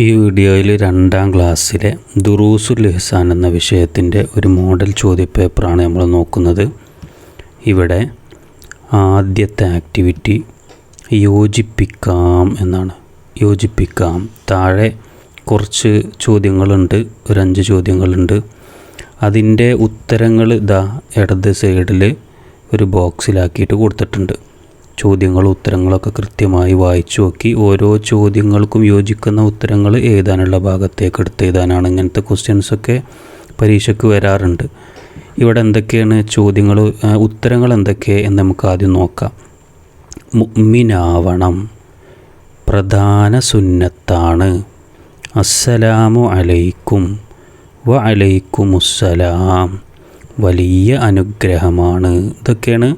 ഈ വീഡിയോയിൽ രണ്ടാം ക്ലാസ്സിലെ ദുറൂസുൽ ഇഹ്സാൻ എന്ന വിഷയത്തിന്റെ ഒരു മോഡൽ ചോദ്യപേപ്പറാണ് നമ്മൾ നോക്കുന്നത്. ഇവിടെ ആദ്യത്തെ ആക്ടിവിറ്റി യോജിപ്പിക്കാം എന്നാണ്. യോജിപ്പിക്കാം. താഴെ കുറച്ച് ചോദ്യങ്ങളുണ്ട്. ഒരു അഞ്ച് ചോദ്യങ്ങളുണ്ട്. അതിന്റെ ഉത്തരങ്ങൾ ദാ ഇടത് സൈഡിൽ ഒരു ബോക്സിലാക്കിയിട്ട് കൊടുത്തിട്ടുണ്ട്. ചോദ്യങ്ങളും ഉത്തരങ്ങളൊക്കെ കൃത്യമായി വായിച്ചു നോക്കി. ഓരോ ചോദ്യങ്ങൾക്കും യോജിക്കുന്ന ഉത്തരങ്ങൾ എഴുതാനുള്ള ഭാഗത്തേക്ക് എടുത്ത് എഴുതാനാണ് ഇങ്ങനത്തെ ക്വസ്റ്റ്യൻസൊക്കെ പരീക്ഷയ്ക്ക് വരാറുണ്ട്. ഇവിടെ എന്തൊക്കെയാണ് ചോദ്യങ്ങൾ ഉത്തരങ്ങൾ എന്തൊക്കെ എന്ന് നമുക്ക് ആദ്യം നോക്കാം. മുമ്മിനാവണം പ്രധാന സുന്നത്താണ്. അസ്സലാമു അലൈക്കും വ അലൈക്കുമുസ്സലാം. വലിയ അനുഗ്രഹമാണ്. ഇതൊക്കെയാണ്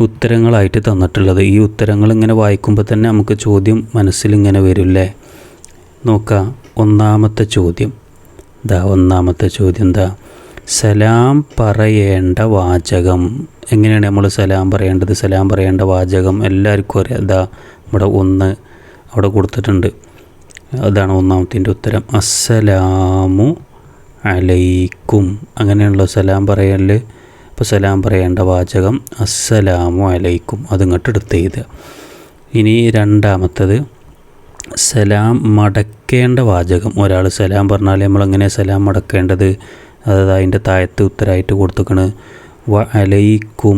ഉത്തരങ്ങളായിട്ട് തന്നിട്ടുള്ളത്. ഈ ഉത്തരങ്ങൾ ഇങ്ങനെ വായിക്കുമ്പോൾ തന്നെ നമുക്ക് ചോദ്യം മനസ്സിലിങ്ങനെ വരില്ലേ? നോക്കാം ഒന്നാമത്തെ ചോദ്യം. ദാ ഒന്നാമത്തെ ചോദ്യം എന്താ സലാം പറയേണ്ട വാചകം. എങ്ങനെയാണ് നമ്മൾ സലാം പറയേണ്ടത്? സലാം പറയേണ്ട വാചകം എല്ലാവർക്കും അറിയാം. ദാ ഇവിടെ ഒന്ന് അവിടെ കൊടുത്തിട്ടുണ്ട്. അതാണ് ഒന്നാമത്തിന്റെ ഉത്തരം. അസ്സലാമു അലൈക്കും. അങ്ങനെയുള്ള സലാം പറയൽ ഇപ്പോൾ സലാം പറയേണ്ട വാചകം അസ്സലാമു അലൈക്കും. അതിങ്ങോട്ട് എടുത്ത് ഇനി രണ്ടാമത്തത് സലാം മടക്കേണ്ട വാചകം. ഒരാൾ സലാം പറഞ്ഞാൽ നമ്മൾ എങ്ങനെ സലാം മടക്കേണ്ടത്? അതായത് അതിന്റെ താഴത്ത് ഉത്തരമായിട്ട് കൊടുത്തേക്കണ് വ അലൈക്കുമുസ്സലാം.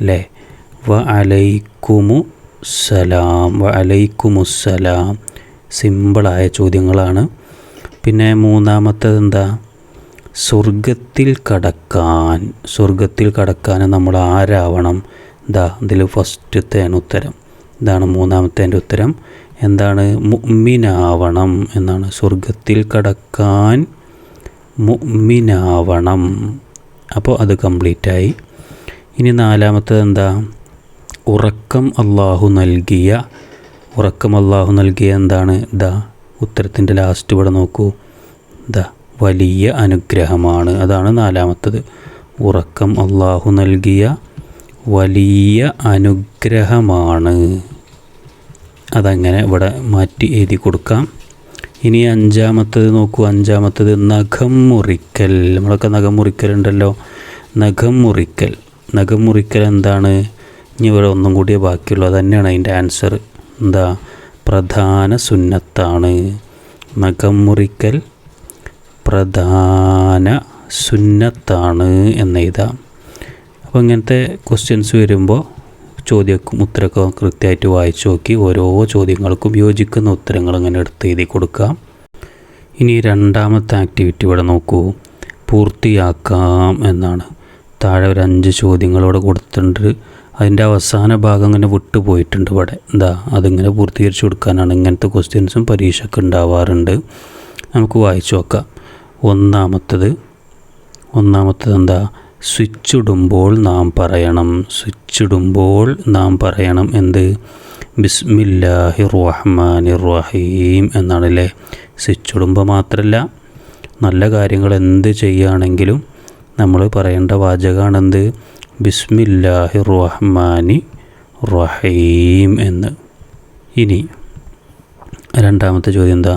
അല്ലേ വ അലൈക്കുമു സലാം വ അലൈക്കുമുസ്സലാം. സിമ്പിളായ ചോദ്യങ്ങളാണ്. പിന്നെ മൂന്നാമത്തത് എന്താ സ്വർഗത്തിൽ കടക്കാൻ സ്വർഗത്തിൽ കടക്കാൻ നമ്മൾ ആരാവണം? ദാ ഇതിൽ തേൻ ഉത്തരം. ഇതാണ് മൂന്നാമത്തേന്റെ ഉത്തരം. എന്താണ്? മുമ്മിനാവണം എന്നാണ്. സ്വർഗത്തിൽ കടക്കാൻ മുമ്മിനാവണം അപ്പോൾ അത് കംപ്ലീറ്റായി. ഇനി നാലാമത്തത് എന്താ? ഉറക്കം അള്ളാഹു നൽകിയ ഉറക്കം അള്ളാഹു നൽകിയ എന്താണ്? ദാ ഉത്തരത്തിന്റെ ലാസ്റ്റ് ഇവിടെ നോക്കൂ. ഇതാ വലിയ അനുഗ്രഹമാണ്. അതാണ് നാലാമത്തത്. ഉറക്കം അള്ളാഹു നൽകിയ വലിയ അനുഗ്രഹമാണ്. അതങ്ങനെ ഇവിടെ മാറ്റി എഴുതി കൊടുക്കാം. ഇനി അഞ്ചാമത്തത് നോക്കൂ. അഞ്ചാമത്തത് നഖം മുറിക്കൽ. നമ്മളൊക്കെ നഖം മുറിക്കലുണ്ടല്ലോ. നഖം മുറിക്കൽ. നഖം മുറിക്കൽ എന്താണ്? ഇനി ഇവിടെ ഒന്നും കൂടിയേ ബാക്കിയുള്ളൂ. തന്നെയാണ് അതിന്റെ ആൻസർ എന്താ? പ്രധാന സുന്നത്താണ്. നഖം മുറിക്കൽ പ്രധാന സുന്നത്താണ് എന്ന് എഴുതാം അപ്പോൾ ഇങ്ങനത്തെ ക്വസ്റ്റ്യൻസ് വരുമ്പോൾ ചോദ്യക്കും ഉത്തരമൊക്കെ കൃത്യമായിട്ട് വായിച്ചു നോക്കി ഓരോ ചോദ്യങ്ങൾക്കും യോജിക്കുന്ന ഉത്തരങ്ങൾ ഇങ്ങനെ എടുത്ത് എഴുതി കൊടുക്കാം. ഇനി രണ്ടാമത്തെ ആക്ടിവിറ്റി ഇവിടെ നോക്കൂ. പൂർത്തിയാക്കാം എന്നാണ്. താഴെ ഒരു അഞ്ച് ചോദ്യങ്ങളോടെ കൊടുത്തിട്ടുണ്ട്. അതിന്റെ അവസാന ഭാഗം ഇങ്ങനെ വിട്ടുപോയിട്ടുണ്ട് ഇവിടെ. എന്താ? അതിങ്ങനെ പൂർത്തീകരിച്ച് കൊടുക്കാനാണ് ഇങ്ങനത്തെ ക്വസ്റ്റ്യൻസും പരീക്ഷയ്ക്ക് ഉണ്ടാവാറുണ്ട്. നമുക്ക് വായിച്ചു നോക്കാം. ഒന്നാമത്തത് ഒന്നാമത്തത് എന്താ? സ്വിച്ച് ഇടുമ്പോൾ നാം പറയണം. സ്വിച്ച് ഇടുമ്പോൾ നാം പറയണം എന്ത്? ബിസ്മില്ലാഹി റഹ്മാൻ റഹീം എന്നാണല്ലേ? സ്വിച്ച് ഇടുമ്പോൾ മാത്രമല്ല നല്ല കാര്യങ്ങൾ എന്ത് ചെയ്യുകയാണെങ്കിലും നമ്മൾ പറയേണ്ട വാചകമാണെന്ത് ബിസ്മില്ലാഹി റഹ്മാനി റഹീം എന്ന്. ഇനി രണ്ടാമത്തെ ചോദ്യം എന്താ?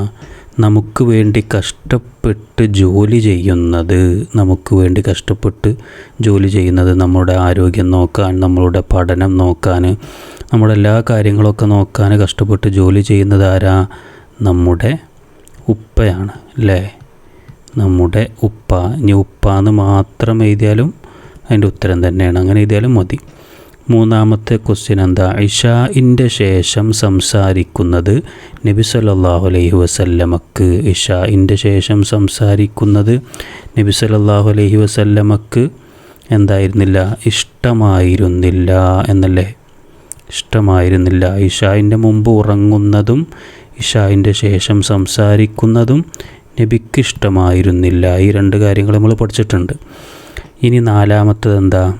നമുക്ക് വേണ്ടി കഷ്ടപ്പെട്ട് ജോലി ചെയ്യുന്നത് നമുക്ക് വേണ്ടി കഷ്ടപ്പെട്ട് ജോലി ചെയ്യുന്നത് നമ്മുടെ ആരോഗ്യം നോക്കാൻ നമ്മളുടെ പഠനം നോക്കാൻ നമ്മുടെ എല്ലാ കാര്യങ്ങളൊക്കെ നോക്കാൻ കഷ്ടപ്പെട്ട് ജോലി ചെയ്യുന്നത് ആരാ? നമ്മുടെ ഉപ്പയാണ് അല്ലേ നമ്മുടെ ഉപ്പ. ഇനി ഉപ്പ എന്ന് മാത്രം എഴുതിയാലും അതിന്റെ ഉത്തരം തന്നെയാണ്. അങ്ങനെ എഴുതിയാലും മതി. മൂന്നാമത്തെ ക്വസ്റ്റ്യൻ എന്താ? ഇഷാഇന്റെ ശേഷം സംസാരിക്കുന്നത് നബി സല്ലാഹു അലൈഹി വസല്ലമക്ക്. ഇഷാഇന്റെ ശേഷം സംസാരിക്കുന്നത് നബി സല്ലാഹു അലൈഹി വസല്ലമക്ക് എന്തായിരുന്നില്ല? ഇഷ്ടമായിരുന്നില്ല എന്നല്ലേ? ഇഷ്ടമായിരുന്നില്ല. ഇഷായിന്റെ മുമ്പ് ഉറങ്ങുന്നതും ഇഷായിന്റെ ശേഷം സംസാരിക്കുന്നതും നബിക്ക് ഇഷ്ടമായിരുന്നില്ല. ഈ രണ്ട് കാര്യങ്ങൾ നമ്മൾ പഠിച്ചിട്ടുണ്ട്. ഇനി നാലാമത്തത് എന്താ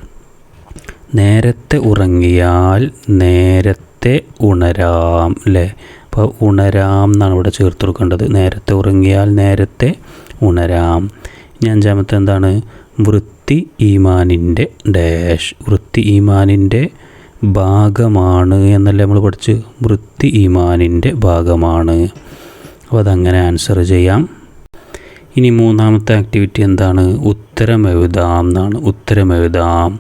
നേരത്തെ ഉറങ്ങിയാൽ നേരത്തെ ഉണരാം അല്ലേ അപ്പോൾ ഉണരാം എന്നാണ് ഇവിടെ ചേർത്ത് കൊടുക്കേണ്ടത്. നേരത്തെ ഉറങ്ങിയാൽ നേരത്തെ ഉണരാം. ഇനി അഞ്ചാമത്തെ എന്താണ്? വൃത്തി ഈമാനിന്റെ ഡാഷ്. വൃത്തി ഈമാനിന്റെ ഭാഗമാണ് എന്നല്ലേ നമ്മൾ പഠിച്ച്? വൃത്തി ഈമാനിന്റെ ഭാഗമാണ്. അപ്പോൾ അതങ്ങനെ ആൻസർ ചെയ്യാം. ഇനി മൂന്നാമത്തെ ആക്ടിവിറ്റി എന്താണ്? ഉത്തരം എഴുതാം എന്നാണ്. ഉത്തരം എഴുതാം.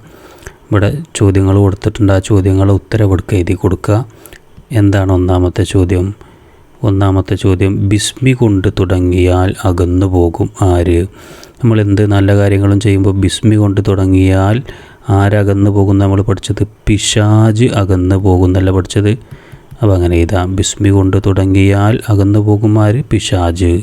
ഇവിടെ ചോദ്യങ്ങൾ കൊടുത്തിട്ടുണ്ട്. ആ ചോദ്യങ്ങൾ ഉത്തരം കൊടുക്കുക എഴുതി കൊടുക്കുക. എന്താണ് ഒന്നാമത്തെ ചോദ്യം? ഒന്നാമത്തെ ചോദ്യം ബിസ്മി കൊണ്ട് തുടങ്ങിയാൽ അകന്നു പോകും ആര്? നമ്മൾ എന്ത് നല്ല കാര്യങ്ങളും ചെയ്യുമ്പോൾ ബിസ്മി കൊണ്ട് തുടങ്ങിയാൽ ആരകന്നു പോകും? നമ്മൾ പഠിച്ചത് പിശാജ് അകന്നു പോകുന്നല്ല പഠിച്ചത്? അപ്പോൾ അങ്ങനെ എഴുതാം. ബിസ്മി കൊണ്ട് തുടങ്ങിയാൽ അകന്നു പോകും ആര്? പിശാജ്.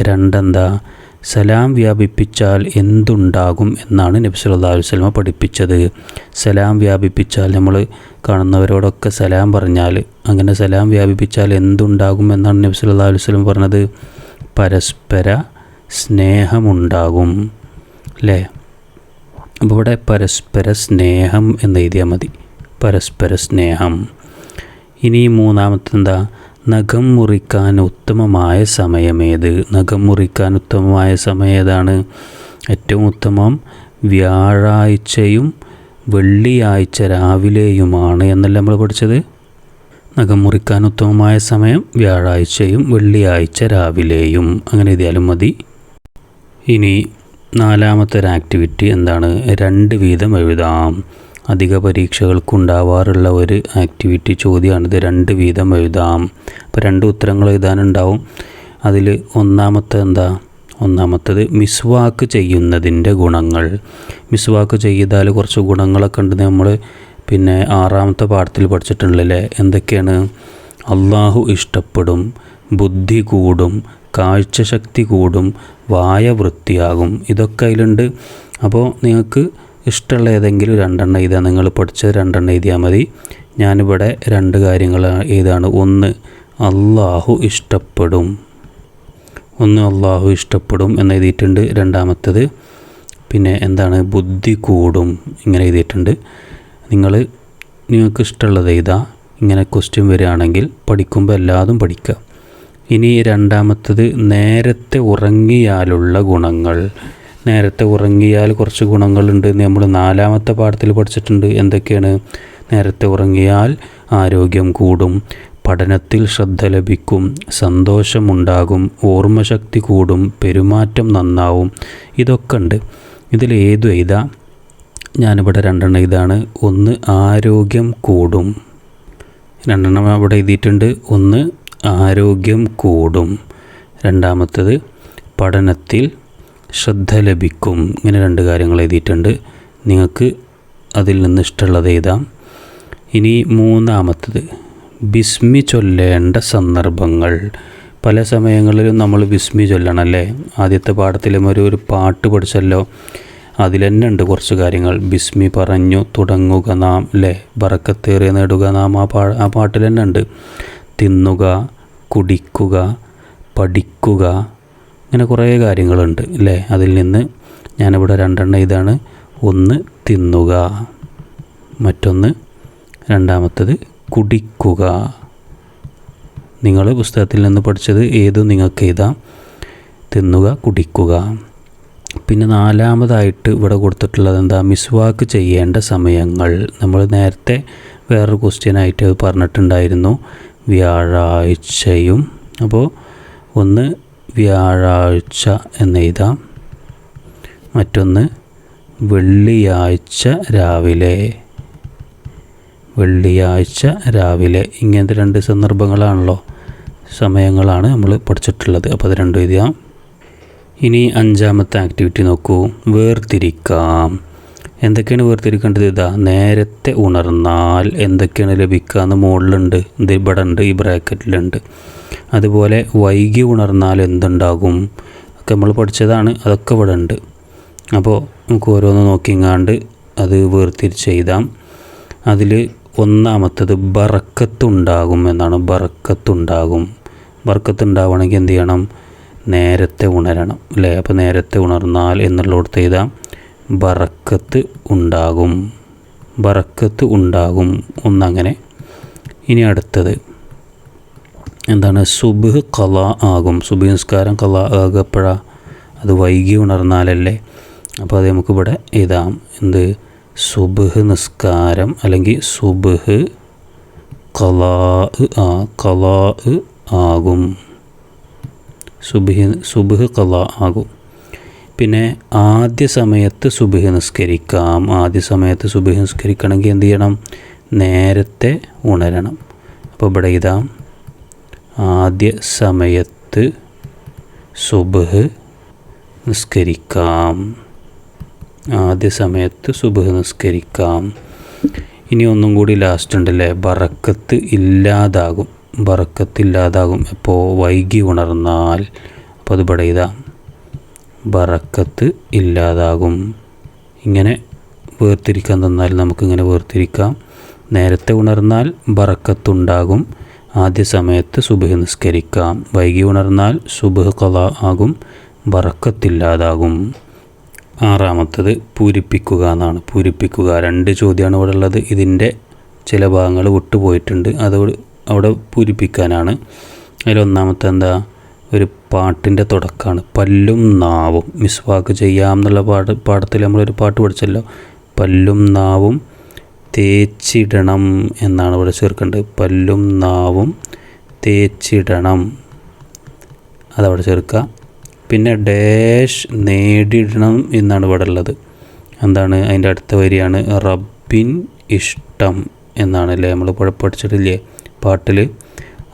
രണ്ടെന്താ? സലാം വ്യാപിപ്പിച്ചാൽ എന്തുണ്ടാകും എന്നാണ് നബി അലൈഹി വസല്ലമ പഠിപ്പിച്ചത്. സലാം വ്യാപിപ്പിച്ചാൽ നമ്മൾ കാണുന്നവരോടൊക്കെ സലാം പറഞ്ഞാൽ അങ്ങനെ സലാം വ്യാപിപ്പിച്ചാൽ എന്തുണ്ടാകും എന്നാണ് നബി അലൈഹി വസല്ലം പറഞ്ഞത്. പരസ്പര സ്നേഹമുണ്ടാകും അല്ലേ അപ്പോൾ ഇവിടെ പരസ്പര സ്നേഹം എന്ന് എഴുതിയാൽ മതി. പരസ്പര സ്നേഹം. ഇനി മൂന്നാമത്തെ എന്താ നഖം മുറിക്കാൻ ഉത്തമമായ സമയമേത്? നഖം മുറിക്കാൻ ഉത്തമമായ സമയം ഏതാണ് ഏറ്റവും ഉത്തമം വ്യാഴാഴ്ചയും വെള്ളിയാഴ്ച രാവിലെയുമാണ് എന്നല്ല നമ്മൾ പഠിച്ചത്? നഖം മുറിക്കാൻ ഉത്തമമായ സമയം വ്യാഴാഴ്ചയും വെള്ളിയാഴ്ച രാവിലെയും. അങ്ങനെ എഴുതിയാലും മതി. ഇനി നാലാമത്തെ ഒരു ആക്ടിവിറ്റി എന്താണ്? രണ്ട് വീതം എഴുതാം. അധിക പരീക്ഷകൾക്കുണ്ടാവാറുള്ള ഒരു ആക്ടിവിറ്റി ചോദ്യമാണിത്. രണ്ട് വീതം എഴുതാം. അപ്പോൾ രണ്ട് ഉത്തരങ്ങൾ എഴുതാനുണ്ടാവും. അതിൽ ഒന്നാമത്തെ എന്താ? ഒന്നാമത്തത് മിസ്വാക്ക് ചെയ്യുന്നതിന്റെ ഗുണങ്ങൾ. മിസ്വാക്ക് ചെയ്താൽ കുറച്ച് ഗുണങ്ങളൊക്കെ ഉണ്ട് നമ്മൾ പിന്നെ ആറാമത്തെ പാഠത്തിൽ പഠിച്ചിട്ടുണ്ടല്ലേ? എന്തൊക്കെയാണ്? അള്ളാഹു ഇഷ്ടപ്പെടും ബുദ്ധി കൂടും കാഴ്ചശക്തി കൂടും വായ വൃത്തിയാകും. ഇതൊക്കെ അതിലുണ്ട്. അപ്പോൾ നിങ്ങൾക്ക് ഇഷ്ടമുള്ള ഏതെങ്കിലും രണ്ടെണ്ണം എഴുതുക. നിങ്ങൾ പഠിച്ചത് രണ്ടെണ്ണം എഴുതിയാൽ മതി. ഞാനിവിടെ രണ്ട് കാര്യങ്ങൾ ഏതാണ് ഒന്ന് അള്ളാഹു ഇഷ്ടപ്പെടും. ഒന്ന് അള്ളാഹു ഇഷ്ടപ്പെടും എന്ന് എഴുതിയിട്ടുണ്ട്. രണ്ടാമത്തത് പിന്നെ എന്താണ്? ബുദ്ധി കൂടും. ഇങ്ങനെ എഴുതിയിട്ടുണ്ട്. നിങ്ങൾ നിങ്ങൾക്ക് ഇഷ്ടമുള്ളത് എഴുതാ. ഇങ്ങനെ ക്വസ്റ്റ്യൻ വരികയാണെങ്കിൽ പഠിക്കുമ്പോൾ എല്ലാതും പഠിക്കുക. ഇനി രണ്ടാമത്തത് നേരത്തെ ഉറങ്ങിയാലുള്ള ഗുണങ്ങൾ. നേരത്തെ ഉറങ്ങിയാൽ കുറച്ച് ഗുണങ്ങളുണ്ട് നമ്മൾ നാലാമത്തെ പാഠത്തിൽ പഠിച്ചിട്ടുണ്ട്. എന്തൊക്കെയാണ്? നേരത്തെ ഉറങ്ങിയാൽ ആരോഗ്യം കൂടും പഠനത്തിൽ ശ്രദ്ധ ലഭിക്കും സന്തോഷമുണ്ടാകും ഓർമ്മശക്തി കൂടും പെരുമാറ്റം നന്നാവും. ഇതൊക്കെ ഉണ്ട്. ഇതിൽ ഏതു എഴുതാം? ഞാനിവിടെ രണ്ടെണ്ണം ഇതാണ്. ഒന്ന് ആരോഗ്യം കൂടും. രണ്ടെണ്ണം അവിടെ എഴുതിയിട്ടുണ്ട്. ഒന്ന് ആരോഗ്യം കൂടും. രണ്ടാമത്തത് പഠനത്തിൽ ശ്രദ്ധ ലഭിക്കും. ഇങ്ങനെ രണ്ട് കാര്യങ്ങൾ എഴുതിയിട്ടുണ്ട്. നിങ്ങൾക്ക് അതിൽ നിന്ന് ഇഷ്ടമുള്ളത് എഴുതാം. ഇനി മൂന്നാമത്തത്. ബിസ്മി ചൊല്ലേണ്ട സന്ദർഭങ്ങൾ. പല സമയങ്ങളിലും നമ്മൾ ബിസ്മി ചൊല്ലണം അല്ലേ ആദ്യത്തെ പാഠത്തിലും ഒരു ഒരു പാട്ട് പഠിച്ചല്ലോ. അതിൽ തന്നെ ഉണ്ട് കുറച്ച് കാര്യങ്ങൾ. ബിസ്മി പറഞ്ഞു തുടങ്ങുക നാം അല്ലേ ബറക്കത്തേറിയ നേടുക നാം. ആ പാ ആ പാട്ടിൽ തന്നെ ഉണ്ട്. തിന്നുക കുടിക്കുക പഠിക്കുക ഇങ്ങനെ കുറേ കാര്യങ്ങളുണ്ട് അല്ലേ അതിൽ നിന്ന് ഞാനിവിടെ രണ്ടെണ്ണം ഇതാണ്. ഒന്ന് തിന്നുക മറ്റൊന്ന് രണ്ടാമത്തത് കുടിക്കുക. നിങ്ങൾ പുസ്തകത്തിൽ നിന്ന് പഠിച്ചത് ഏതും നിങ്ങൾക്ക് എഴുതാം? തിന്നുക കുടിക്കുക. പിന്നെ നാലാമതായിട്ട് ഇവിടെ കൊടുത്തിട്ടുള്ളത് എന്താ? മിസ്വാക്ക് ചെയ്യേണ്ട സമയങ്ങൾ. നമ്മൾ നേരത്തെ വേറൊരു ക്വസ്റ്റ്യനായിട്ട് അത് പറഞ്ഞിട്ടുണ്ടായിരുന്നു. വ്യാഴാഴ്ചയും. അപ്പോൾ ഒന്ന് വ്യാഴാഴ്ച എന്നെഴുതാം മറ്റൊന്ന് വെള്ളിയാഴ്ച രാവിലെ. വെള്ളിയാഴ്ച രാവിലെ. ഇങ്ങനത്തെ രണ്ട് സന്ദർഭങ്ങളാണല്ലോ സമയങ്ങളാണ് നമ്മൾ പഠിച്ചിട്ടുള്ളത്. അപ്പോൾ അത് രണ്ടും എഴുതാം. ഇനി അഞ്ചാമത്തെ ആക്ടിവിറ്റി നോക്കൂ. വേർതിരിക്കാം. എന്തൊക്കെയാണ് വേർതിരിക്കേണ്ടത്? ഇതാ നേരത്തെ ഉണർന്നാൽ എന്തൊക്കെയാണ് ലഭിക്കുക എന്ന് മുകളിലുണ്ട്. ഇത് ഇവിടെ ഉണ്ട് ഈ ബ്രാക്കറ്റിലുണ്ട്. അതുപോലെ വൈകി ഉണർന്നാൽ എന്തുണ്ടാകും? ഒക്കെ നമ്മൾ പഠിച്ചതാണ് അതൊക്കെ ഇവിടെ ഉണ്ട് അപ്പോൾ നമുക്ക് ഓരോന്ന് നോക്കിങ്ങാണ്ട് അത് വേർതിരിച്ച് എഴുതാം. അതിൽ ഒന്നാമത്തത് ബറക്കത്തുണ്ടാകും എന്നാണ്. ബറക്കത്തുണ്ടാകും. ബറക്കത്തുണ്ടാവണമെങ്കിൽ എന്ത് ചെയ്യണം? നേരത്തെ ഉണരണം അല്ലേ? അപ്പോൾ നേരത്തെ ഉണർന്നാൽ എന്നുള്ളിടത്ത് എഴുതാം. ബറക്കത്ത് ഉണ്ടാകും. ബറക്കത്ത് ഉണ്ടാകും ഒന്നങ്ങനെ. ഇനി അടുത്തത്. എന്താണ്? സുബ് കല ആകും. സുബ് നിസ്കാരം കല ആകപ്പോഴാ അത് വൈകി ഉണർന്നാലല്ലേ? അപ്പോൾ അത് നമുക്കിവിടെ എഴുതാം. എന്ത്? സുബ് നിസ്കാരം അല്ലെങ്കിൽ സുബ് കലാ ആ കലാ ആകും. സുബ് സുബ് കല ആകും. പിന്നെ ആദ്യ സമയത്ത് സുബഹി നിസ്കരിക്കാം. ആദ്യ സമയത്ത് സുബഹി നിസ്കരിക്കണമെങ്കിൽ എന്ത് ചെയ്യണം? നേരത്തെ ഉണരണം. അപ്പോൾ ഇവിടെ ഇതാ. ആദ്യ സമയത്ത് സുബഹ് നിസ്കരിക്കാം. ആദ്യ സമയത്ത് സുബഹ് നിസ്കരിക്കാം. ഇനി ഒന്നും കൂടി ലാസ്റ്റ് ഉണ്ടല്ലേ? ബറക്കത്ത് ഇല്ലാതാകും. ബറക്കത്ത് ഇല്ലാതാകും. എപ്പോൾ വൈകി ഉണർന്നാൽ. അപ്പോൾ അത് ഇവിടെ ഇതാ. ബറക്കത്ത് ഇല്ലാതാകും. ഇങ്ങനെ വേർതിരിക്കാൻ തന്നാൽ നമുക്കിങ്ങനെ വേർതിരിക്കാം. നേരത്തെ ഉണർന്നാൽ ബറക്കത്തുണ്ടാകും. ആദ്യ സമയത്ത് സുബഹ് നിസ്കരിക്കാം. വൈകി ഉണർന്നാൽ സുബഹ് കഥ ആകും. ബറക്കത്തില്ലാതാകും. ആറാമത്തത് പൂരിപ്പിക്കുക എന്നാണ്. പൂരിപ്പിക്കുക രണ്ട് ചോദ്യമാണ് ഇവിടെ ഉള്ളത്. ഇതിന്റെ ചില ഭാഗങ്ങൾ വിട്ടുപോയിട്ടുണ്ട്. അത് അവിടെ പൂരിപ്പിക്കാനാണ്. അതിലൊന്നാമത്തെ എന്താ ഒരു പാട്ടിന്റെ തുടക്കമാണ് പല്ലും നാവും. മിസ്വാക്ക് ചെയ്യാം എന്നുള്ള പാട പാഠത്തിൽ നമ്മളൊരു പാട്ട് പഠിച്ചല്ലോ. പല്ലും നാവും തേച്ചിടണം എന്നാണ് ഇവിടെ ചേർക്കേണ്ടത്. പല്ലും നാവും തേച്ചിടണം. അതവിടെ ചേർക്കുക. പിന്നെ ഡാഷ് നേടിയിടണം എന്നാണ് ഇവിടെ ഉള്ളത്. എന്താണ് അതിന്റെ അടുത്ത വരിയാണ്? റബ്ബിൻ ഇഷ്ടം എന്നാണ് അല്ലേ? നമ്മൾ പഠിച്ചിട്ടില്ലേ? പാട്ടിൽ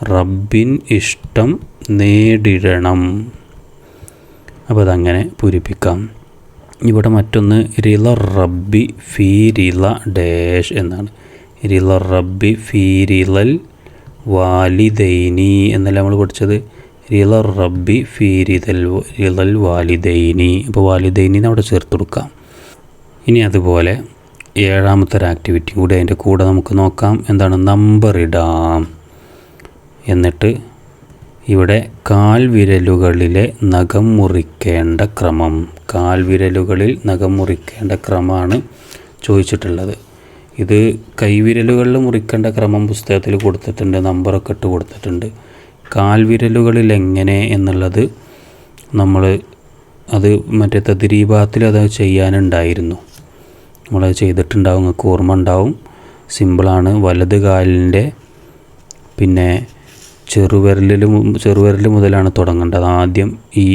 റബ്ബിൻ ഇഷ്ടം നേടിടണം അപ്പോൾ അതങ്ങനെ പൂരിപ്പിക്കാം. ഇവിടെ മറ്റൊന്ന് റില റബ്ബി ഫീരില ഡാഷ് എന്നാണ്. റില റബ്ബി ഫീരിലൽ വാലിദൈനി എന്നല്ല നമ്മൾ പഠിച്ചത്? റില റബ്ബി ഫീ റിതൽ റിലൽ വാലിദൈനി. അപ്പോൾ വാലിദൈനി അവിടെ ചേർത്ത് കൊടുക്കാം. ഇനി അതുപോലെ ഏഴാമത്തെ ഒരു ആക്ടിവിറ്റി കൂടി അതിന്റെ കൂടെ നമുക്ക് നോക്കാം. എന്താണ്? നമ്പർ ഇടാം. എന്നിട്ട് ഇവിടെ കാൽവിരലുകളിലെ നഖം മുറിക്കേണ്ട ക്രമം. കാൽവിരലുകളിൽ നഖം മുറിക്കേണ്ട ക്രമമാണ് ചോദിച്ചിട്ടുള്ളത്. ഇത് കൈവിരലുകളിൽ മുറിക്കേണ്ട ക്രമം പുസ്തകത്തിൽ കൊടുത്തിട്ടുണ്ട് നമ്പറൊക്കെ ഇട്ട് കൊടുത്തിട്ടുണ്ട്. കാൽവിരലുകളിൽ എങ്ങനെ എന്നുള്ളത് നമ്മൾ അത് മറ്റേ തദ്രീഭാഗത്തിൽ അത് ചെയ്യാനുണ്ടായിരുന്നു. നമ്മളത് ചെയ്തിട്ടുണ്ടാവും നിങ്ങൾക്ക് ഓർമ്മ ഉണ്ടാവും. സിമ്പിളാണ് വലത് കാലിന്റെ പിന്നെ ചെറുവിരലിൽ ചെറുവിരൽ മുതലാണ് തുടങ്ങേണ്ടത്. ആദ്യം ഈ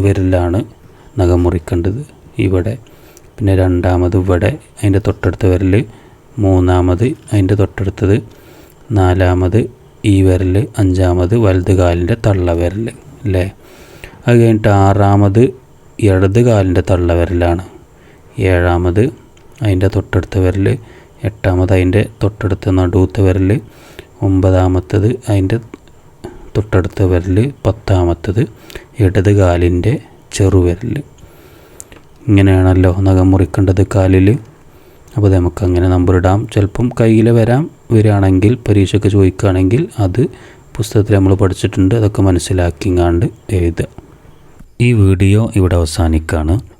വിരലാണ് നഖം മുറിക്കേണ്ടത് ഇവിടെ പിന്നെ രണ്ടാമത് ഇവിടെ അതിന്റെ തൊട്ടടുത്ത വിരൽ മൂന്നാമത് അതിന്റെ തൊട്ടടുത്തത് നാലാമത് ഈ വിരൽ അഞ്ചാമത് വലത് കാലിന്റെ തള്ളവിരൽ അല്ലേ? അത് കഴിഞ്ഞിട്ട് ആറാമത് ഇടത് കാലിന്റെ തള്ളവിരലാണ് ഏഴാമത് അതിന്റെ തൊട്ടടുത്ത വിരൽ എട്ടാമത് അതിന്റെ തൊട്ടടുത്ത നടുവത്തെ വിരൽ ഒമ്പതാമത്തത് അതിന്റെ തൊട്ടടുത്ത വിരൽ പത്താമത്തത് ഇടത് കാലിന്റെ ചെറുവിരൽ ഇങ്ങനെയാണല്ലോ നഖം മുറിക്കേണ്ടത് കാലിൽ. അപ്പോൾ നമുക്ക് അങ്ങനെ നമ്പർ ഇടാം. ചിലപ്പം കയ്യിൽ വരാം വരികയാണെങ്കിൽ പരീക്ഷയ്ക്ക് ചോദിക്കുകയാണെങ്കിൽ അത് പുസ്തകത്തിൽ നമ്മൾ പഠിച്ചിട്ടുണ്ട്. അതൊക്കെ മനസ്സിലാക്കിങ്ങാണ്ട് എഴുതുക. ഈ വീഡിയോ ഇവിടെ അവസാനിക്കുകയാണ്.